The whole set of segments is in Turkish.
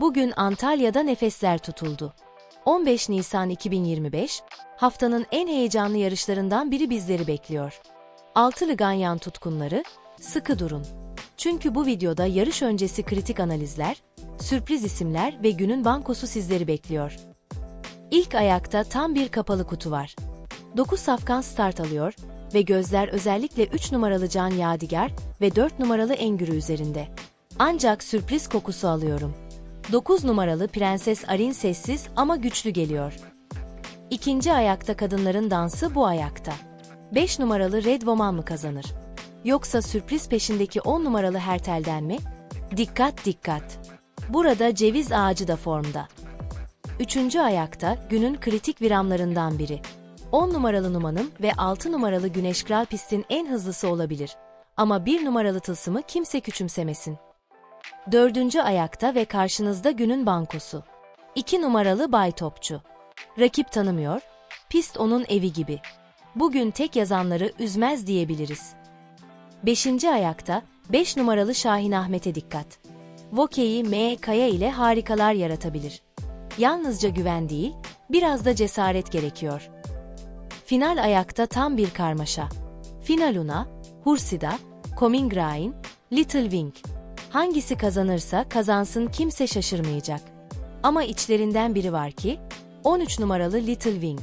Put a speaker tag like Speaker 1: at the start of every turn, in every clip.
Speaker 1: Bugün Antalya'da nefesler tutuldu. 15 Nisan 2025, haftanın en heyecanlı yarışlarından biri bizleri bekliyor. Altılı Ganyan tutkunları, sıkı durun. Çünkü bu videoda yarış öncesi kritik analizler, sürpriz isimler ve günün bankosu sizleri bekliyor. İlk ayakta tam bir kapalı kutu var. 9 safkan start alıyor ve gözler özellikle 3 numaralı Can Yadigar ve 4 numaralı Engürü üzerinde. Ancak sürpriz kokusu alıyorum. 9 numaralı Prenses Arin sessiz ama güçlü geliyor. İkinci ayakta kadınların dansı bu ayakta. 5 numaralı Red Woman mı kazanır? Yoksa sürpriz peşindeki 10 numaralı Hertel'den mi? Dikkat dikkat! Burada ceviz ağacı da formda. Üçüncü ayakta günün kritik viramlarından biri. 10 numaralı Numan'ın ve 6 numaralı Güneş Kral pistin en hızlısı olabilir. Ama 1 numaralı tılsımı kimse küçümsemesin. Dördüncü ayakta ve karşınızda günün bankosu. 2 numaralı Bay Topçu. Rakip tanımıyor, pist onun evi gibi. Bugün tek yazanları üzmez diyebiliriz. Beşinci ayakta 5 numaralı Şahin Ahmet'e dikkat. Vokeyi M. Kaya ile harikalar yaratabilir. Yalnızca güven değil, biraz da cesaret gerekiyor. Final ayakta tam bir karmaşa. Finaluna, Hursida, Comingrain, Little Wing. Hangisi kazanırsa kazansın kimse şaşırmayacak. Ama içlerinden biri var ki, 13 numaralı Little Wing.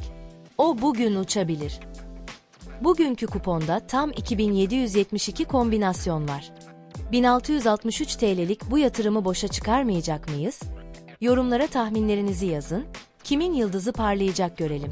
Speaker 1: O bugün uçabilir. Bugünkü kuponda tam 2772 kombinasyon var. 1663 TL'lik bu yatırımı boşa çıkarmayacak mıyız? Yorumlara tahminlerinizi yazın, kimin yıldızı parlayacak görelim.